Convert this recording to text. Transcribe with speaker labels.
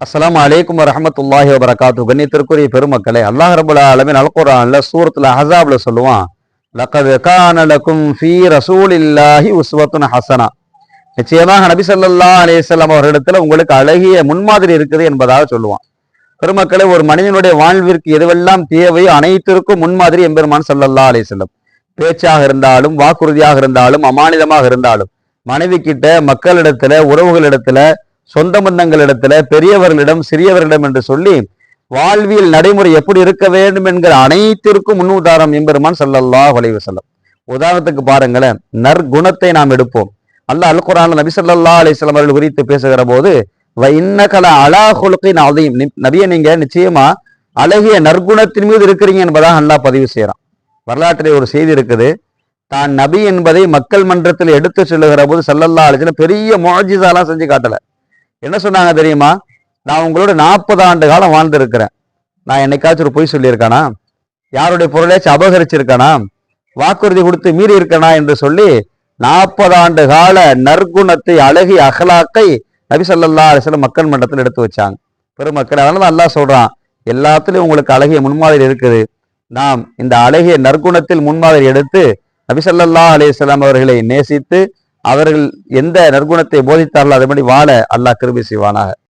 Speaker 1: அஸ்லாம் அலைக்கும் வரஹமத்துல்லாஹி வபரகாத்து. கண்ணியத்திற்குரிய பெருமக்களே அல்லாஹ் ரபுல்லா அலமின் அல்குரான்ல சூரத்துல ஹசாப்ல சொல்லுவான் லக்கது கான ஃபீ ரசூலில்லாஹி உஸ்வத்துன் ஹசனா. நிச்சயமாக நபி ஸல்லல்லாஹு அலைஹி அவர்களிடத்துல உங்களுக்கு அழகிய முன்மாதிரி இருக்குது என்பதாக சொல்லுவான். பெருமக்களே ஒரு மனிதனுடைய வாழ்விற்கு எதுவெல்லாம் தேவையோ அனைத்திற்கும் முன்மாதிரி எம்பெருமான் ஸல்லல்லாஹு அலே வஸல்லம். பேச்சாக இருந்தாலும் வாக்குறுதியாக இருந்தாலும் அமானிதமாக இருந்தாலும் மனைவி கிட்ட மக்களிடத்துல உறவுகளிடத்துல சொந்த பந்தங்களிடத்துல பெரியவர்களிடம் சிறியவர்களிடம் என்று சொல்லி வாழ்வியல் நடைமுறை எப்படி இருக்க வேண்டும் என்கிற அனைத்திற்கும் முன்னுதாரணம் எம்பெருமான் சல்லல்லா வலைவு செல்லம் உதாரணத்துக்கு பாருங்களேன் நற்குணத்தை நாம் எடுப்போம். அல்ல அல் நபி ஸல்லல்லாஹு அலிஸ்லாம் அவர்கள் குறித்து பேசுகிற போது வ இன்னகல அலா நான் அதையும் நபியை நீங்க நிச்சயமா அழகிய நற்குணத்தின் மீது இருக்கிறீங்க என்பதாக அல்லாஹ் பதிவு செய்யறான் வரலாற்றிலே ஒரு செய்தி இருக்குது. தான் நபி என்பதை மக்கள் மன்றத்தில் எடுத்து சொல்லுகிற போது சல்லல்லா அலைஹி பெரிய முஅஜிசாலாம் செஞ்சு காட்டலை. என்ன சொன்னாங்க தெரியுமா? நான் உங்களோட நாற்பது ஆண்டு காலம் வாழ்ந்திருக்கிறேன். நான் என்னைக்காச்சும் ஒரு பொய் சொல்லியிருக்கானா? யாருடைய பொருளையாச்சும் அபகரிச்சிருக்கானா? வாக்குறுதி கொடுத்து மீறி இருக்கனா என்று சொல்லி நாற்பது ஆண்டு கால நற்குணத்தை அழகி அகலாக்கை நபி ஸல்லல்லாஹு மக்கள் மன்றத்தில் எடுத்து வச்சாங்க. பெருமக்கள் அதனால தான் அல்லாஹ் சொல்றான் எல்லாத்துலயும் உங்களுக்கு அழகிய முன்மாதிரி இருக்குது. நாம் இந்த அழகிய நற்குணத்தில் முன்மாதிரி எடுத்து நபி ஸல்லல்லாஹு அவர்களை நேசித்து அவர்கள் எந்த நற்குணத்தை போதித்தார்களோ அதன்படி வாழ அல்லாஹ் கிருபி செய்வானாக.